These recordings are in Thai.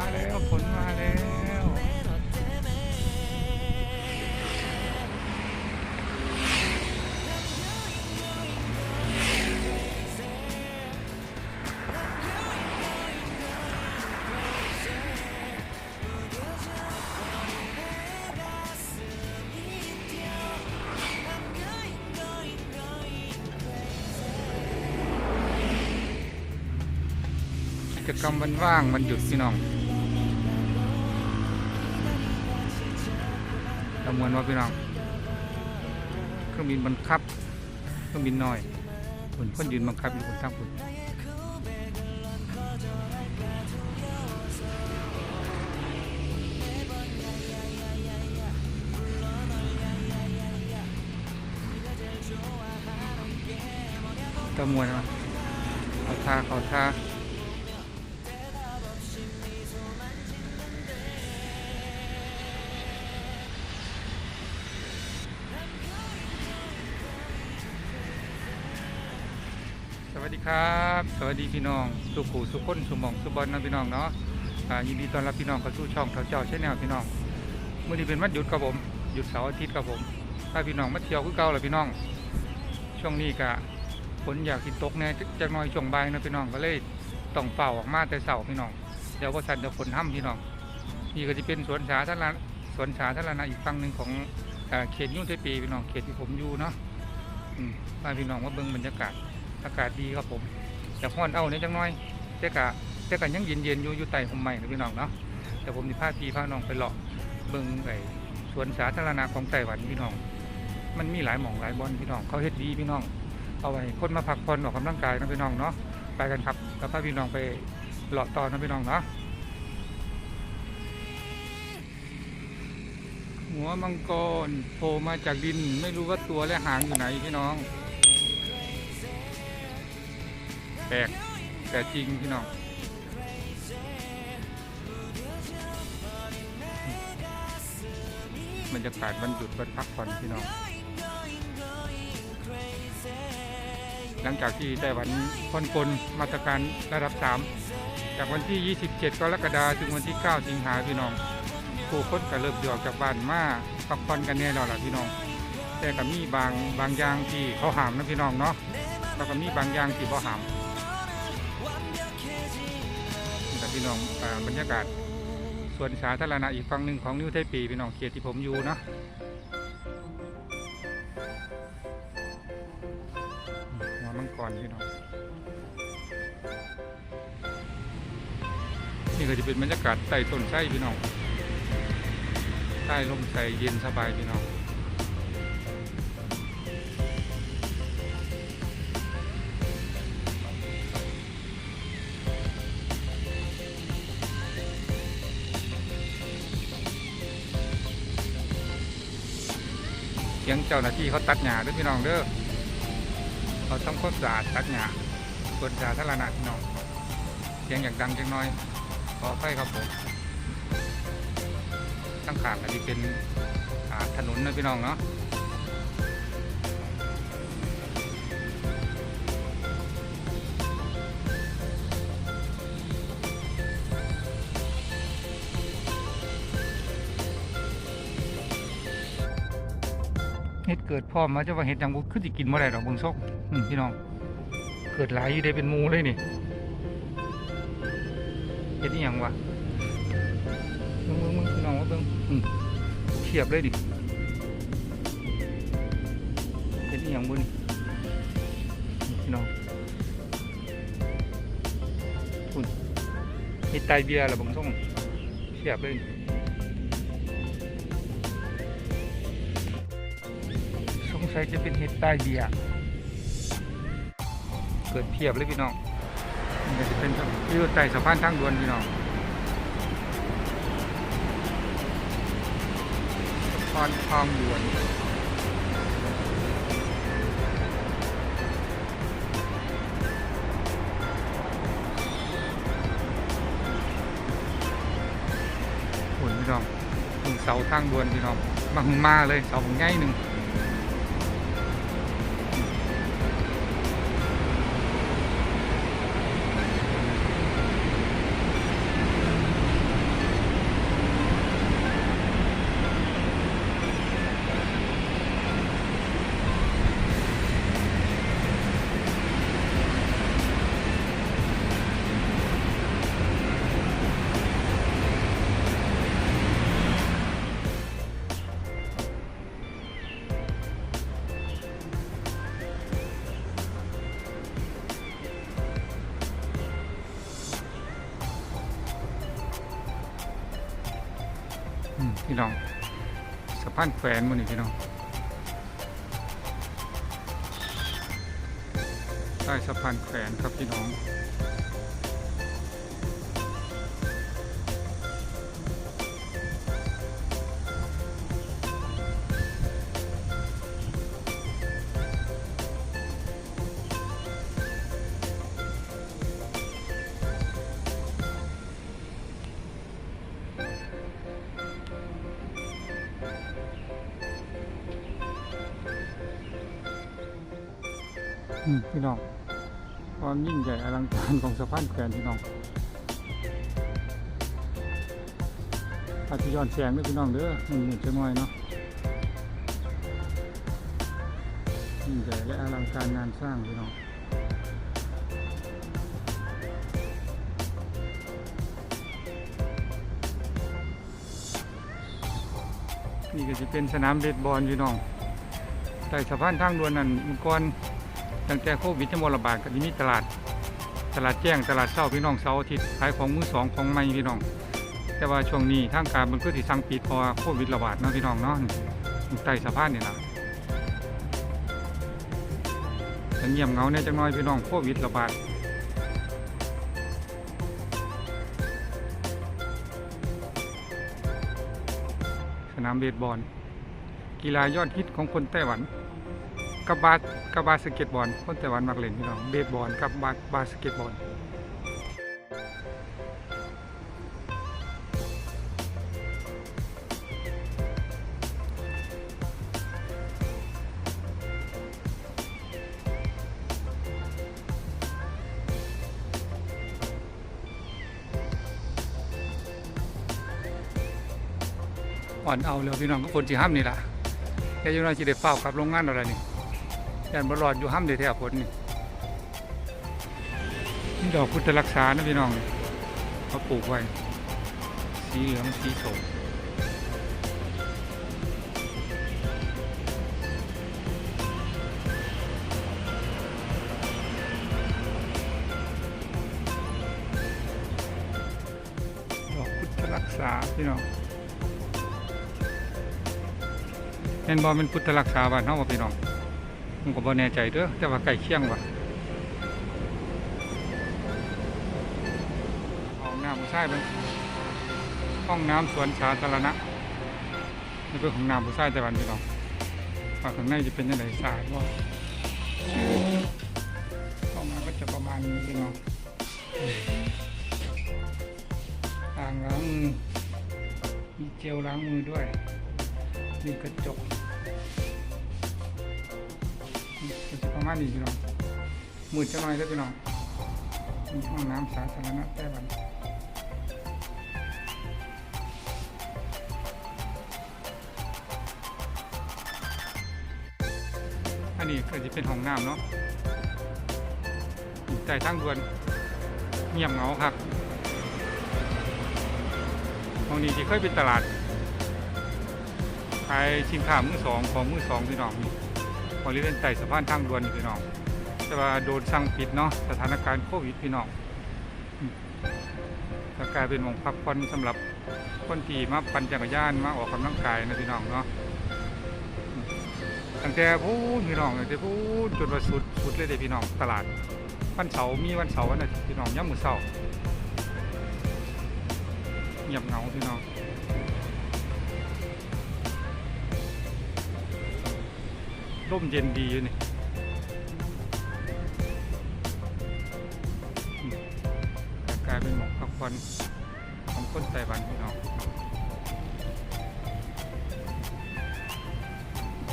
มาแล้วฝนมาแล้วกิจกรรมวันว่างมันหยุดพี่น้อง จำนวนว่าพี่น้อง เครื่องบินบังคับ เครื่องบินน้อยคนคนยืนบังคับอยู่บนทั้งคุณตะมวนมาเขาท่าเขาท่า ครับ สวัสดีพี่น้อง สุขูสุขคนสุมองสุบอลนะพี่น้องเนาะยินดีต้อนรับพี่น้องเข้าสู่ช่องเท่าเจ้าใช่แนวพี่น้องมื่อนี้เป็นวันหยุดครับผม หยุดเสาร์อาทิตย์ครับผมถ้าพี่น้องมาเที่ยวคือเก่าเลยพี่น้อง ช่วงนี้กะฝนอยากสิตกแน่จักน่อยช่วงบ่ายนะพี่น้องก็เลยต้องเป่าออกมาแต่เสาร์พี่น้อง เดี๋ยวว่าสันเดี๋ยวฝนห้ำพี่น้อง นี่ก็จะเป็นสวนสาธารณะสวนสาธารณะอีกฝั่งหนึ่งของเอ่อเขตยุ่งเทปีพี่น้อง เขตที่ผมอยู่เนาะมพาพี่น้องมาเบิ่งบรรยากาศ อากาศดีครับผมแต่ห้อนเอาเนี่ยจังน้อยแต่กะแต่กะยังเย็นๆอยู่อยู่ใต้ห่มไม้นะพี่น้องเนาะแต่ผมจะพาพี่พาน้องไปเลาะเบิ่งไอ้สวนสาธารณะของไต้หวันพี่น้อง มันมีหลายหม่องหลายบอนพี่น้องเขาเฮ็ดดีพี่น้อง เอาไว้คนมาพักผ่อนออกกำลังกายนะพี่น้องเนาะไปกันครับแล้วพาพี่น้องไปหลอดต่อนะพี่น้องเนาะหัวมังกรโผล่มาจากดิน ไม่รู้ว่าตัวและหางอยู่ไหนพี่น้อง แปลกแต่จริงพี่น้องบรรยากาศวันหยุดวันพักผ่อนพี่น้อง หลังจากที่ไต้หวันผ่อนปลนมาตรการระดับ 3 จากวันที่ 27 กรกฎาคมถึงวันที่ 9 สิงหาพี่น้องผู้คนก็เริ่มหยออกจากบ้านมาพักผ่อนกันแน่นอนล่ะพี่น้อง แต่ก็มีบางบางอย่างที่เขาห้ามนะพี่น้องเนาะแล้วก็มีบางอย่างที่เขาห้าม พี่น้องอ่าบรรยากาศส่วนสาธารณะอีกฝั่งหนึ่งของนิวไทปีพี่น้องเขตที่ผมอยู่เนาะหัวมังกรพี่น้องนี่ก็จะเป็นบรรยากาศใต้ต้นไทรพี่น้องใต้ลมใส่เย็นสบายพี่น้อง สียงเจ้าหน้าที่เขาตัดหญ้าด้วยพี่น้องเด้อเขาทำความสะอาดตัดหญ้าสวนสาธารณะพี่น้องเสียงอย่างดังจังน้อย ขอไฟครับผมตั้งขางอันนี้เป็นถนนนะพี่น้องเนาะ เห็ดเกิดพร้อมมาจะว่าเห็ดยังบุขึ้นสิกินเมื่อไรดอกเบงซกอืมพี่น้อง เกิดหลายอยู่ได้เป็นมูเลยนี่เห็ดนี่ยังวะมึงมึงมึงพี่น้องว่าเบิ่งเทียบเลยดิเห็ดนี่ยังบุนี่พี่น้องคุณเห็ดไตเบียร์หรอบังส่งเทียบเลย ใช้จะเป็นเห็ดใต้เบียร์เกิดเพียบเลยพี่น้องนี่จะเป็นอยู่ใต้สะพานทางด่วนพี่น้องสะพานทางด่วนพี่น้องหุ่นเสาทางด่วนพี่น้องมาหุ่มาเลยเสาหุ่นง่ายหนึ่ง พานแขวนมันนี่พี่น้องใต้สะพานแขวนครับพี่น้อง พี่น้องความยิ่งใหญ่อลังการของสะพานแขวนพี่น้องอาจจะย้อนแสงด้วยพี่น้องเด้อมันเหนื่อยจะน้อยเนาะยิ่งใหญ่และอลังการงานสร้างพี่น้องนี่ก็จะเป็นสนามเบสบอลพี่น้องแต่สะพานทางด่วนนั่นมื่อก่อน ตั้งแต่โควิดจะมระบาดก็จะมีตลาด ตลาดแจ้งตลาดเช้าพี่น้องเสาร์อาทิตย์ขายของมือสองของใหม่พี่น้อง แต่ว่าช่วงนี้ทางการมันก็ที่สั่งปิดพราะว่าโควิดระบาดเนาะพี่น้องเนาะใต้สะพานนี่ยนะเงียบเงาเนี่ยจังน้อยพี่น้องโควิดระบาดสนามเบสบอลกีฬายอดฮิตของคนไต้หวัน กับบาสกับบาสเกตบอลคนไต้หวันมักเล่นพี่น้องเบสบอลกับบาสบาสเกตบอลอ่อนเอาเลยพี่น้องก็คนที่ห้ามนี่แหละแค่ยังน้อยสิได้เฝ้ากับโรงงานอะไรนี่ ยันบรอดอยู่ห้ามเดแท้ผลนี่นี่ดอกพุทธรักษานะพี่น้องเขาปลูกไว้ สีเหลืองสีส้มดอกพุทธรักษาพี่น้องเห็นบอลเป็นพุทธรักษาบ้านเฮาบ่พี่น้อง ผมก็บ่แน่ใจเด้อแต่ว่าใกล้เคียงว่ะห้องน้ำผู้ชายเป็นห้องน้ำสวนสาธารณะนี่เป็นห้องน้ำผู้ชายแต่วันพี่น้องว่าข้างในจะเป็นยังไงสาดบ่ห้องน้ำก็จะประมาณนี้พี่น้องอ่างล้างมือมีเจลล้างมือด้วยมีกระจก ประมาณนี้พี่น้องมืดจะหน่อยแล้วพี่น้องมีห้องน้ำสาธารณะใต้บันอันนี้ก็จะเป็นห้องน้ำเนาะอยู่ใต้ทางด่วนเงียบเหงาครับห้องนี้ที่เคยเป็นตลาดขายสินค้ามือสองของมือสองพี่น้องนี่ บริเวณใต้สะพานทางด่วนนี่พี่น้อง แต่ว่าโดนสั่งปิดเนาะสถานการณ์โควิดพี่น้องอืมก็กลายเป็นหมองพักผ่อนสำหรับคนที่มาปั่นจักรยานมาออกกำลังกายนะพี่น้องเนาะตั้งแต่พูนพี่น้องตั้งแต่พูนจนวันสุดสุดเลยเด้พี่น้องตลาดวันเสาร์มีวันเสาร์วันอาทิตย์พี่น้องย่ำมือเสาร์เงียบเหงาพี่น้อง ร่มเย็นดีอยู่นี่อืมแต่กลายเป็นหมอกพักผ่อนของคนไต้หวันพี่น้อง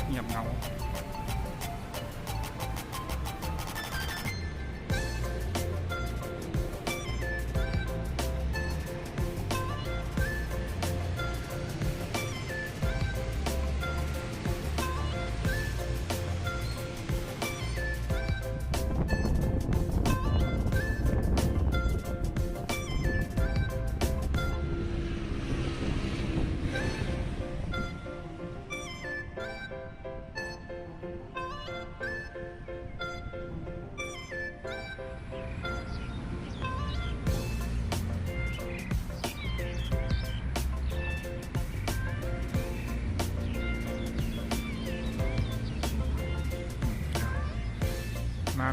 เงียบเงา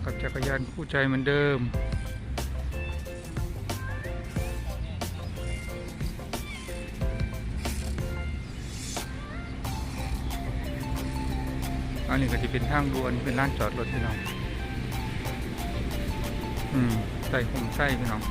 กับจักรยานคู่ใจเหมือนเดิม อันนี้ก็จะเป็นทางด่วนเป็นร้านจอดรถพี่น้อง อืมใส่ผมใส่พี่น้อง